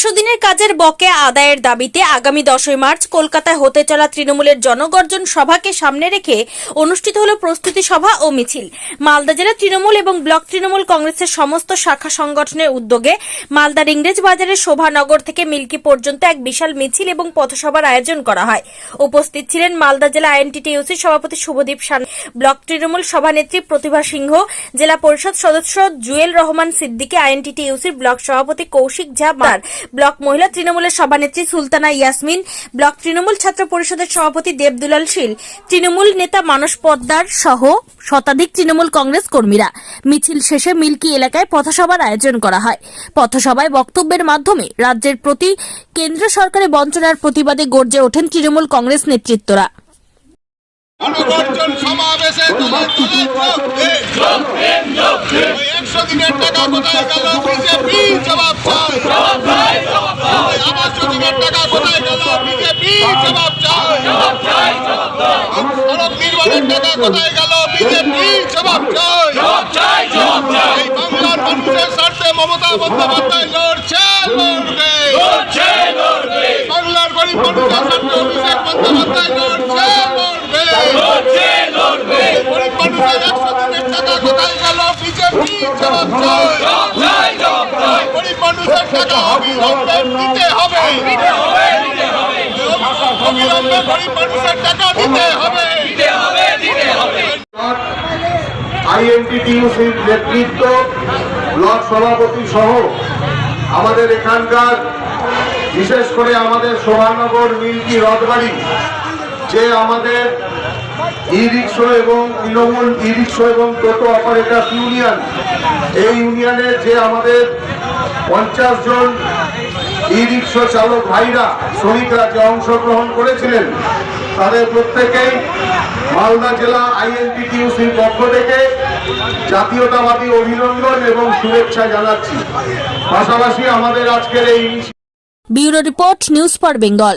একশো দিনের কাজের বকেয়া আদায়ের দাবিতে আগামী দশই মার্চ কলকাতায় হতে চলা তৃণমূলের জনগর্জন সভাকে সামনে রেখে অনুষ্ঠিত হল প্রস্তুতি সভা ও মিছিল। মালদা জেলা তৃণমূল এবং ব্লক তৃণমূল কংগ্রেসের সমস্ত শাখা সংগঠনের উদ্যোগে মালদার ইংরেজ বাজারের শোভানগর থেকে মিল্কি পর্যন্ত এক বিশাল মিছিল এবং পথসভার আয়োজন করা হয়। উপস্থিত ছিলেন মালদা জেলা আইএনটিটিউসির সভাপতি শুভদীপ সান ব্লক তৃণমূল সভানেত্রী প্রতিভা সিংহ, জেলা পরিষদ সদস্য জুয়েল রহমান সিদ্দিকী, আইএনটিটিউসির ব্লক সভাপতি কৌশিক ঝা ব্লক মহিলা তৃণমূলের সভানেত্রী সুলতানা ইয়াসমিন ব্লক তৃণমূল ছাত্র পরিষদের সভাপতি দেবদুলাল শীল তৃণমূল নেতা মানস পদ্মার সহ শতাধিক তৃণমূল কংগ্রেস কর্মীরা। মিছিল শেষে মিল্কি এলাকায় পথসভার আয়োজন করা হয়। পথসভায় বক্তব্যের মাধ্যমে রাজ্যের প্রতি কেন্দ্র সরকারের বঞ্চনার প্রতিবাদে গর্জে ওঠেন তৃণমূল কংগ্রেস নেতৃত্বরা। সমাবেশে একশো দিনের টাকা কোথায় গেল? বিজেপি, জবাব চাই ওই আবাস যোজনার টাকা কোথায় গেল? বিজেপি, জবাব চাই সড়ক নির্মাণের টাকা কোথায় গেল? বিজেপি, জবাব চাই এই বাংলার মানুষের স্বার্থে মমতা বন্দ্যোপাধ্যায় লড়ছে, লড়বে। বাংলার গরিব মানুষের স্বার্থে অভিষেক বন্দ্যোপাধ্যায় লড়ছে লড়বে গরিব মানুষের একশো দিনের টাকা কোথায় গেল বিজেপি জবাব চাই গরিব মানুষের টাকা অবিলম্বে দিতে হবে অবিলম্বে গরিব মানুষের টাকা দিতে হবে আইএনটিটিউসির নেতৃত্ব, ব্লক সভাপতি সহ আমাদের এখানকার, বিশেষ করে আমাদের সোহানগর মিল্কি রথবাড়ি যে আমাদের ই রিক্সো এবং তৃণমূল ই রিক্সো এবং টোটো অপারেটার ইউনিয়ন। এই ইউনিয়নের যে আমাদের পঞ্চাশ জন ই রিক্সা চালক ভাইরা, শ্রমিকরা যে অংশগ্রহণ করেছিলেন, তাদের প্রত্যেকেই মালদা জেলা আইএনটিটিউসির পক্ষ থেকে জাতীয়তাবাদী অভিনন্দন এবং শুভেচ্ছা জানাচ্ছি। পাশাপাশি আমাদের আজকের এই bureau report news for Bengal.